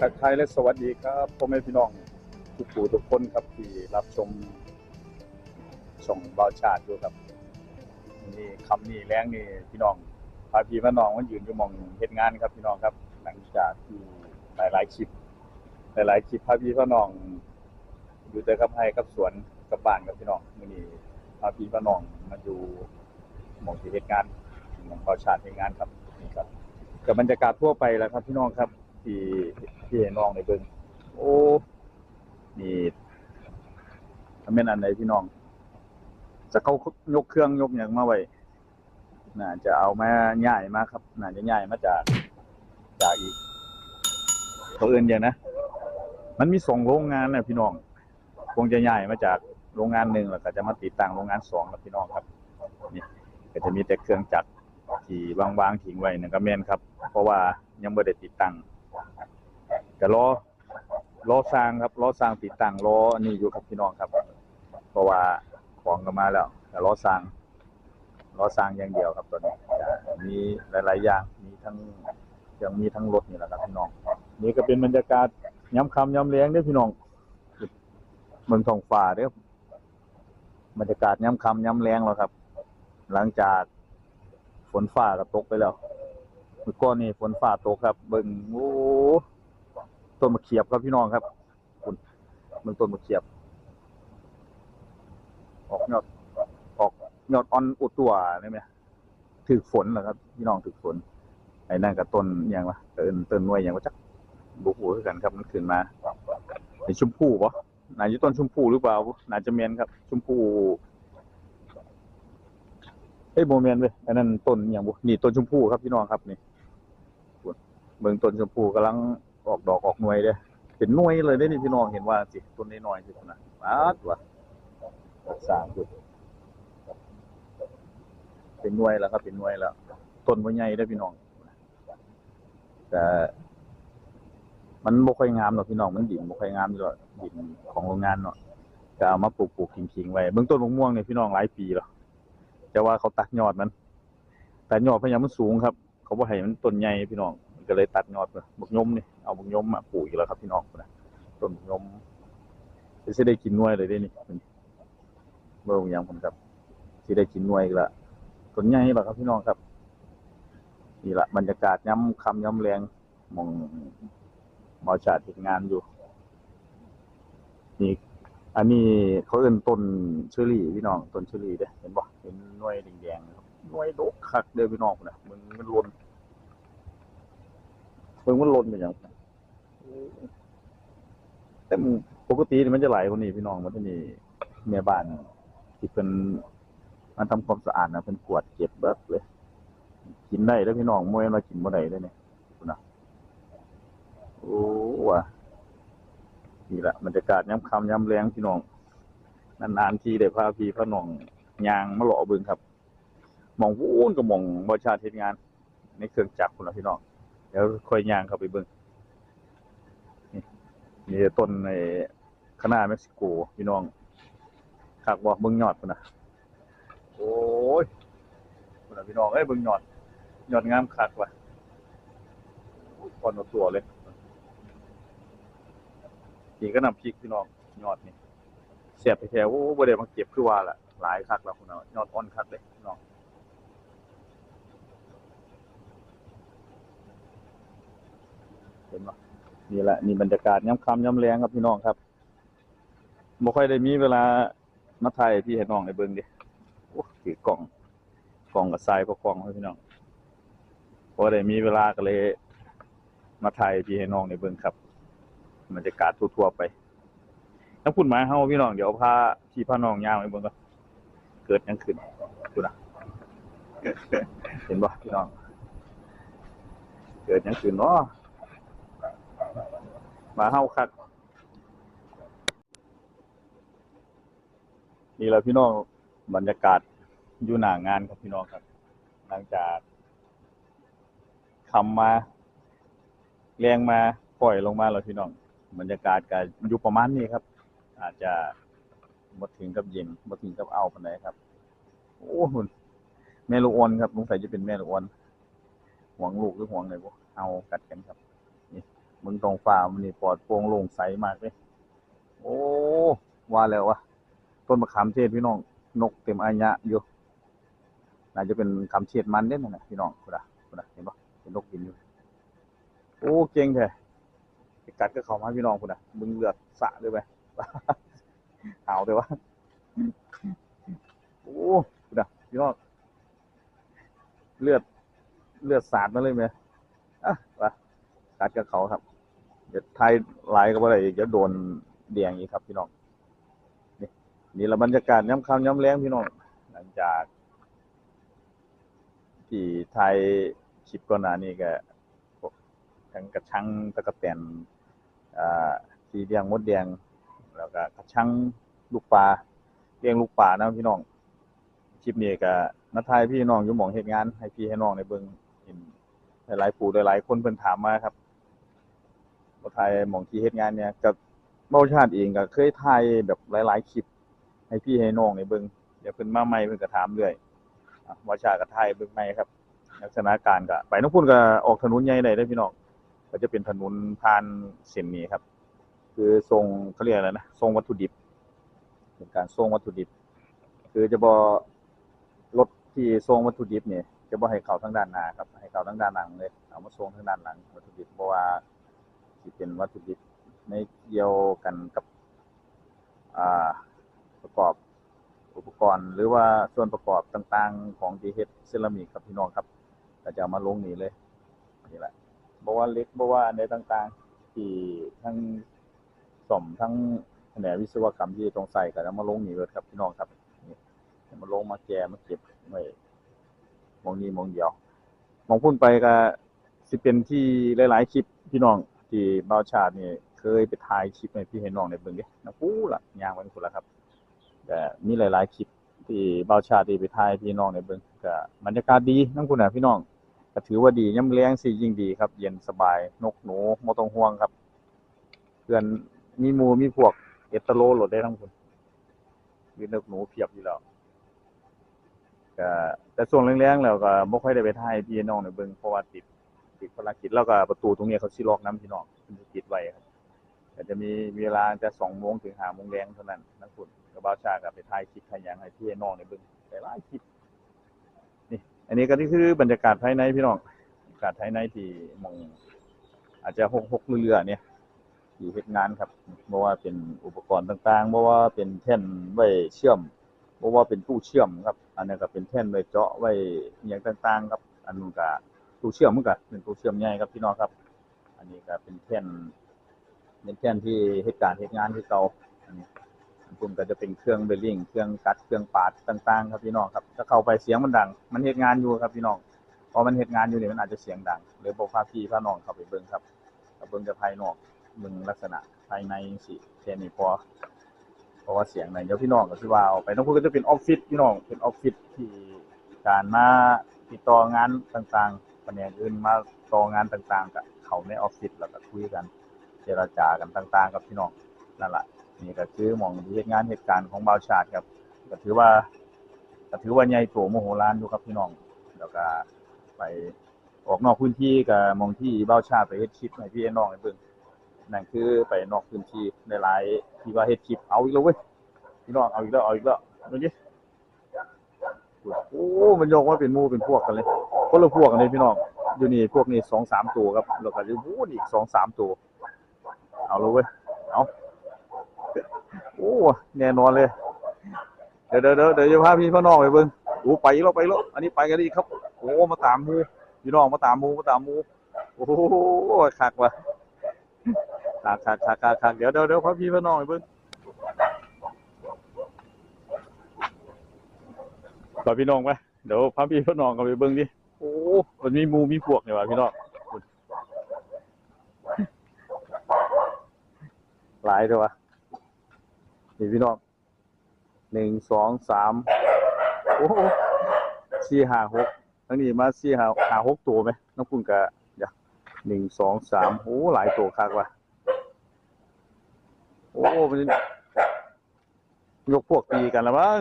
ทักทายและสวัสดีครับพ่อแม่พี่น้องทุกผู้ทุกคนครับที่รับชมช่องบาวชาติอยู่ครับนี่คำนี้แรงนี่พี่น้องพาพี่มาน้องมันยืนอยู่มองเฮ็ดงานครับพี่น้องครับ หลังจากที่หลายๆคลิปหลายๆคลิปพาพี่พาน้อง อยู่แต่กับให้กับสวนกับบ้านกับพี่น้องมือนี้พาพี่พาน้องมาอยู่มองที่เฮ็ดงานมองบาวชาติเฮ็ดงานครับนี่ครับกับบรรยากาศทั่วไปแล้วครับพี่น้องครับ ที่ที่น้องในเบิ่งโอ้นี่ทำเป็นอันไหนพี่น้องจะเขายกเครื่องยกอย่างมาไว้น่าจะเอามาย่ายมากครับ น่าจะย่ายมาจากจากอีกเขาเอื่นอย่างนะ มันมีสองโรงงานนะพี่น้อง คงจะย่ายมาจากโรงงานหนึ่งแล้วก็จะมาติดตั้งโรงงานสองครับพี่น้องครับ นี่ก็จะมีแต่เครื่องจักรที่วางๆทิ้งไว้นั่นก็แม่นครับ เพราะว่ายังบ่ได้ติดตั้ง ก็รอรอสร้างครับรอสร้างติดตั้งรออันนี้อยู่ครับพี่น้องครับ เพราะว่าของก็มาแล้วก็รอสร้างรอสร้างอย่างเดียวครับตอนนี้มีหลาย ๆ อย่างมีทั้งยังมีทั้งรถนี่แหละครับพี่น้อง นี่ก็เป็นบรรยากาศย้ำคำย้ำแรงเด้อพี่น้องเมืองทองฟ้าเด้อบรรยากาศย้ำคำย้ำแรงแล้วครับ หลังจากฝนฟ้าก็ตกไปแล้วเมื่อก่อนนี่ฝนฟ้าตกครับ เบิ่งโอ้ ต้นมะเขียบครับพี่น้องครับคุณเบิ่งต้นมะเขียบ ออกยอดออกยอดอ่อนอุดตัวได้ไหมถือฝนเหรอครับ พี่น้องถือฝน ไอ้นั่นกับต้นอย่างวะเตินเตินนวยอย่างว่าจักบุกหูคือกันครับ มันขึ้นมาไอ้ชมพู่ปะน่าจะต้นชมพู่หรือเปล่าน่าจะเมนครับ ชมพู่เอ้ยโมเมนต์เว้ยอันนั้นต้นอย่างบุนี่ต้นชมพู่ครับพี่น้องครับนี่เบิ่งต้นชมพู่กำลัง ออกดอกออกหน่วยเด้เป็นหน่วยเลยเด้นี่พี่น้องเห็นว่าสิต้นน้อยๆสินะปาดวะสางพุ่นเป็นหน่วยแล้วครับเป็นหน่วยแล้วต้นบ่ใหญ่เด้พี่น้องแต่มันบ่ค่อยงามหรอกพี่น้องมันดินบ่ค่อยงามอยู่หรอกดินของโรงงานเนาะก็เอามาปลูกๆทิ้งๆไว้เบิ่งต้นมะม่วงเนี่ยพี่น้องหลายปีแล้วแต่ว่าเขาตัดยอดมัน แต่ยอดพยายามมันสูงครับ เขาบ่ให้มันต้นใหญ่พี่น้อง ก็เลยตัดยอดบักยมนี่เอาบักยมมาปลูกอีกแล้วครับพี่น้องนะต้นบักยมจะสิได้กินน่วยเลยเด้นี่เบิ่งอย่างผมครับสิได้กินน่วยอีกละต้นใหญ่แล้วครับพี่น้องครับนี่ละบรรยากาศย้ำคำย้ำแรงมองหมอชาติเฮ็ดงานอยู่นี่อันนี้เขาเอิ้นต้นเชอรี่พี่น้องต้นเชอรี่เด้เห็นบ่เห็นหน่วยแดงๆครับหน่วยดกคักเด้อพี่น้องนะมึงมันลน เบิ่งมันหล่นเป็นหยังแต่มึงปกติมันจะไหลกว่านี้พี่น้องมันจะมีแม่บ้านที่เพิ่นมันทำความสะอาดนะเพิ่นกวดเก็บเบิดเลย กินได้เด้อพี่น้องบ่แม่นว่ากินบ่ได้เด้เนี่ยพุ่นะโอ้ว่ะนี่แหละบรรยากาศย้ำคำย้ำแรงพี่น้องนานๆทีได้พาพี่พาน้องยางมาหล่อบึงครับมองวูนกับมองบริชาเฮ็ดงานในเครื่องจักรคุณละพี่น้อง เดี๋ยวค่อยยางเข้าไปเบิ่งนี่มีต้นในคณะเม็กซิโกพี่น้องคักบ่เบิ่งยอดพุ่นน่ะโอ้ยพุ่นนะพี่น้องเอ้ยเบิ่งยอดยอดงามคักว่ะพอนตัวเลยนี่ก็นำพริกพี่น้องยอดนี่เสียบไปแถวโอ้บ่ได้มาเก็บคือว่าล่ะหลายคักแล้วคุณเนาะยอดอ่อนคักเลยพี่น้องเห็ นบ่นี่แหละนี่บรรยากาศย้ำคำย้ำแรงครับพี่น้องครับบ่ค่อยได้มีเวลามาถ่ายพี่ให้น้องได้เบิ่งดิโอ้ถือกล่องกล่องกับทรายก็กล่องให้พี่น้องบ่ได้มีเวลาก็เลย มาถ่ายพี่ให้น้องได้เบิ่งครับบรรยากาศทั่วๆไปถ้าพูดหมายเฮาพี่น้องเดี๋ยวพาพี่พาน้องย่างไปเบิ่งก่อนเกิดยังขึ้นคุณอะเห็นบ่พี่น้อง เกิดยังขึ้นเนาะ มาเฮาคัก นี่แหละพี่น้องบรรยากาศอยู่หน้างานครับพี่น้องครับ หลังจากคำมาแรงมาปล่อยลงมาแล้วพี่น้องบรรยากาศก็อยู่ประมาณนี้ครับ อาจจะบ่ถึงกับเย็นบ่ถึงกับเอาปานใดครับ โอ้หุ่นแม่ลูกอ่อนครับสงสัยจะเป็นแม่ลูกอ่อนห่วงลูกหรือห่วงอะไรบ่เอากัดกันครับ นี่มึงตรงฟ้ามันนี่ปลอดโปร่งโล่งใสมากเลยโอ้ว่าแล้ววะต้นมะขามเทศพี่น้อง นกเต็มอายะอยู่น่าจะเป็นคำเทศมันเด้นั่นนะพี่น้องคุณอะคุณอะเห็นปะเห็นนกบินอยู่โอ้เก่งแท้ไปกัดก็เข้ามาพี่น้องคุณอะมึงเลือดสะด้วยไหมหาวเลยวะโอ้คุณอะพี่น้องเลือดเลือดสาดมาเลยไหมอะไปกัดกับเขาครับ เดี๋ยวไทยไลายก็บ่ได้อีกเดี๋ยวโดนเดียงอีกครับพี่น้อง นี่นี่ละบรรยากาศย้ำค่ำย้ำแรงพี่น้อง หลังจากที่ไทยคลิปก่อนหน้านี้ก็พวกทั้งกระชังตะกะแตนอ่าทีเลี้ยงมดแดงแล้วก็กระชังลูกปลาเลี้ยงลูกปลานะพี่น้องคลิปนี้ก็มาทายพี่น้องอยู่หมองเหตุงาน ให้พี่ให้น้องในเบิ่งเห็นหลายๆผู้หลายๆคนเพิ่นถามมาครับ มาทายหมองที่เหตุงานเนี่ยกับเบ้าชาติเองก็เคยถ่ายแบบหลาย ๆคลิป ให้พี่ให้น้องในเบิ่งเดี๋ยวเพิ่นมาใหม่เพิ่นก็ถามเรื่อยว่าชาติก็ถ่ายเบิ่งใหม่ครับ ลักษณะการก็ไปน้องพุ่นก็ออกถนนใหญ่ได้เด้พี่น้องก็จะเป็นถนนผ่านเส้นนี้ครับ คือทรงเขาเรียกอะไรนะทรงวัตถุดิบ เป็นการทรงวัตถุดิบ คือจะบอรถที่ทรงวัตถุดิบเนี่ยจะบ่ให้เข้าทางด้านหน้าครับ ให้เข้าทางด้านหลังเลยเอามาทรงทางด้านหลังวัตถุดิบเพราะว่า สิเป็นวัตถุดิบในเกี่ยวกันกับประกอบอุปกรณ์ หรือว่าส่วนประกอบต่างๆ ของที่เฮดเซรามิกครับพี่น้องครับก็จะมาลงนี่เลยนี่แหละบ่ว่าเล็กบ่ว่าอันต่างๆ ที่ทั้งซ่อมทั้งแผนวิศวกรรมที่ต้องใส่ก็เอามาลงนี่เลยครับพี่น้องครับนี่มาลงมาแกะมาเก็บไว้มองนี้มองเดียวมองพุ่นไปก็สิเป็นที่หลาย ๆ คลิปพี่น้อง ที่บาชาตินี่เคยไปถ่ายคลิปให้พี่ให้น้องได้เบิ่งเด้นะปูล่ะยางไปพุ่นละครับ แต่มีหลาย ๆ คลิปที่บาชาติได้ไปถ่ายพี่น้องในเบิ่งก็บรรยากาศดีนำคุณน่ะพี่น้องก็ถือว่าดียามแลงสิยิ่งดีครับ เย็นสบายนกหนูบ่ต้องห่วงครับ เพื่อนมีหมู่มีพวกเอตโลโหลดได้ทั้งคุณมีนกหนูเพียบอยู่แล้วก็แต่ช่วงแรงๆแล้วก็บ่ค่อยได้ไปถ่ายพี่น้องในเบิ่งเพราะว่าติด ติดภารกิจแล้วก็ประตูตรงนี้เขาสิล็อกนํพี่น้องเพิ่นสิปิดไว้ครับก็จะมีเวลาตั้งโมงถึง5โมงแลงเท่านั้นทั้งคุณกับบ่าชาก็ไปถ่ายคลิปถ่ายหยังให้พี่น้องในเบิ่งหลายๆคลิปนี่อันนี้ก็นี่คือบรรยากาศภายในพี่น้องบรรยากาศภายในที่มองอาจจะหกๆเรือเนี่ยที่เฮ็ดงานครับบ่ว่าเป็นอุปกรณ์ต่างๆบ่ว่าเป็นแท่นไว้เชื่อมบ่ว่าเป็นตู้เชื่อมครับ อันนี้ก็เป็นแท่นไว้เจาะไว้อหยังต่างๆ ครับ อันนู้นก็ ตู้เชื่อมมันก็เป็นตู้เชื่อมใหญ่ครับพี่น้องครับ อันนี้ก็เป็นแท่นเป็นแท่นที่เฮ็ดการเฮ็ดงานที่เก่าอันนี้ผมก็จะเป็นเครื่องเบลลิงเครื่องกัดเครื่องปาดต่าง ๆ ครับพี่น้องครับถ้าเข้าไปเสียงมันดัง มันเฮ็ดงานอยู่ครับพี่น้องพอมันเฮ็ดงานอยู่เนี่ยมันอาจจะเสียงดังเลยบ่พาพี่พาน้องเข้าไปเบิ่งครับเบิ่งแต่ภายนอกเบิ่งลักษณะภายในสิแค่นี้พอเพราะว่าเสียงไหนเดี๋ยวพี่น้องก็สิว่าเอาไปน้องพูดก็จะเป็นออฟฟิศพี่น้องเป็นออฟฟิศที่การมาติดต่องานต่างๆ แผนกอื่นมาต่องานต่างๆก็เขาในออฟฟิศแล้วก็คุยกัน เจรจากันต่าง ๆ กับพี่น้องนั่นแหละนี่ก็คือมองเฮ็ดงานเหตุการณ์ของบ่าวชาติครับก็ถือว่าก็ถือว่าใหญ่โตมโหฬารอยู่ครับพี่น้อง แล้วก็ไปออกนอกพื้นที่ก็หมองที่บ่าวชาติไปเฮ็ดคลิปให้พี่น้องให้เบิ่งนั่นคือไปนอกพื้นที่ในหลายที่ว่าเฮ็ดคลิปเอาอีกแล้วเว้ยพี่น้องเอาอีกแล้วเอาอีกแล้วดูดิโอ้มันยกว่าเป็นมูเป็นพวกกันเลย คนละพวกกันเลยพี่น้องอยู่นี่พวกนี้2-3ตัวครับแล้วก็อยู่พูนอีก2-3ตัว เอาเลยเว้ยเอาโอ้แน่นอนเลย เดี๋ยวเดี๋ยวเดี๋ยวจะพาพี่พ่อน้องไปเบิ่งโอ้ไปแล้วไปแล้วอันนี้ไปกันอีกครับโอ้มาตามมูพี่น้องมาตามมูมาตามมูโอ้โหคักว่ะคักคักคักคักเดี๋ยวเดี๋ยวเดี๋ยวพาพี่พ่อน้องไปเบิ่งต่อพี่น้องไปเดี๋ยวพาพี่พ่อน้องกันไปเบิ่งดิ มันมีมูมีพวกเนี่ยว่ะพี่น้องหลายเถอะวะนี่พี่น้องหนึ่งสองสามโอ้สี่ห้าหกทั้งนี้มาสี่ห้าห้าหกตัวไหมน้องปุ่นกะเดี๋ยวหนึ่งสองสามโอ้หลายตัวคักว่ะโอ้มันยกพวกตีกันละมั้ง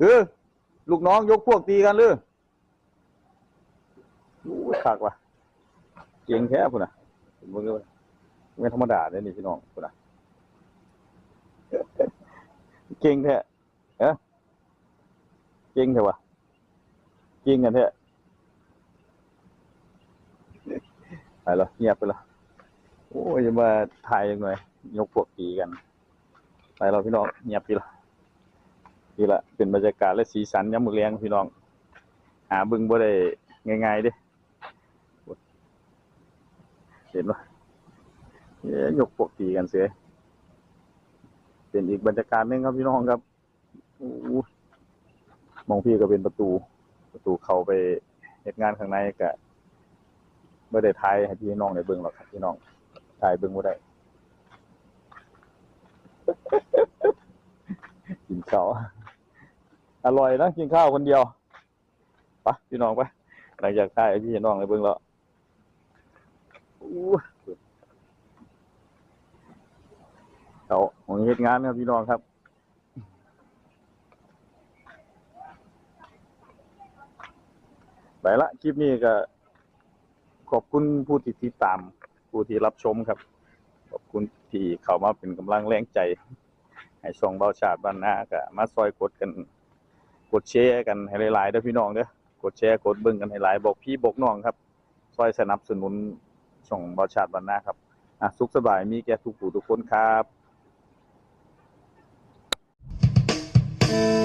เออลูกน้องยกพวกตีกันเลยโอ้ ยคักว่ะเก่งแท้พุ่นน่ะผมเบิ่งไม่ธรรมดาเด้นี่พี่น้องพุ่นน่ะเก่งแท้เอ้อเก่งแท้วะเก่งกันแท้ไปแล้วเงียบไปแล้วโอ้ยมาถ่ายยังไงยกพวกตีกัน ไปแล้วพี่น้องเงียบไปแล้วนี่ละเป็นบรรยากาศและสีสันยามมือแลงพี่น้อง หาบิ่งบ่ได้ง่ายๆด้ เห็นปะเอ๊ะยกพวกตีกันเสียเป็นอีกบรรยากาศหนึงครับพี่น้องครับอมองพี่ก็เป็นประตู ประตูเข้าไปเหตุงานข้างในก็ไม่ได้ถ่ายให้พี่น้องได้เบิ่งหรอกครับพี่น้องถ่ายเบิ่งบ่ได้กินข้าวอร่อยนะกินข้าวคนเดียวไปะพี่น้องไปหลังจากถ่ายพี่น้องได้เบิ่งแล้ว อู้ เขาของเหตุงานครับพี่น้องครับไปละคลิปนี้ก็ ขอบคุณผู้ที่ติดตาม ผู้ที่รับชมครับ ขอบคุณที่เข้ามาเป็นกำลังแรงใจ ให้ช่องเบาชาติบ้านนาก็มาซอยกดกัน กดแชร์กันให้หลายๆเด้อพี่น้องเด้อกดแชร์กดเบิ่งกันให้หลายบอกพี่บอกน้องครับซอยสนับสนุนช่องบอชาติวันหน้าครับอะสุขสบายมีแก่ทุกผู้ทุกคนครับ Bye.